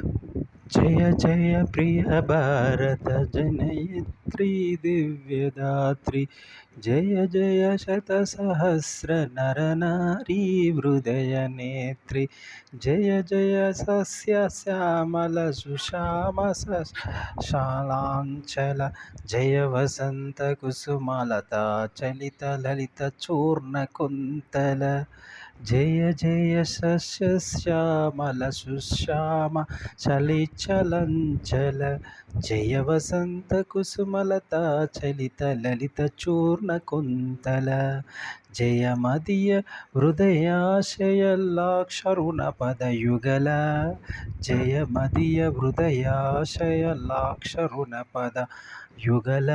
work. जय जय प्रिय भारत जनयत्री दिव्यदात्री। जय जय शतसहस्र हृदय नेत्री। जय जय सस्य श्यामलसुश्यामसशालाञ्चल जय वसन्तकुसुमलताचलितललितचूर्णकुन्तल जय जय सस्यश्यामलसुश्याम चलित చలంచల జయ జయ వసంత కుసుమలత చలిత లలిత చూర్ణ కుంతల జయ మదియ హృదయాశయల్లాక్షరుణ పదయుగల జయ మదియ హృదయాశయల్లాక్షరుణ పద యుగల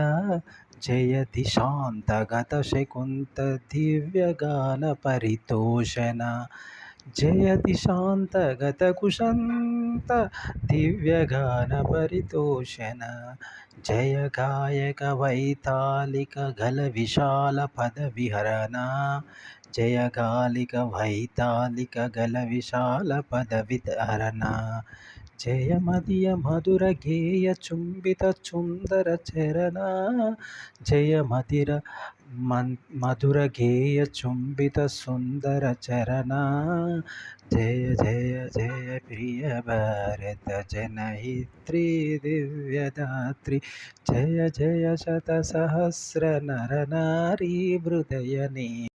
జయ దిశాంతగత శకుంత దివ్యగాన పరితోషణ జయ దిశాంతగత కుశంత దివ్యగాన పరితోషణ జయ గాయక వైతాళిక గల విశాల పద విహరణ జయ గాలిక వైతాళిక గల విశాల పద విహరణ జయ మదియ మధుర గేయ చుంబిత చుందర చరణ జయ మధిర मं मधुर घेयचुंबित सुंदर चरना जय जय जय प्रिय भरत जनयत्री दिव्य धात्री जय जय शत सहस्र नर नारी शतसहस्रनरनारीहृदयने।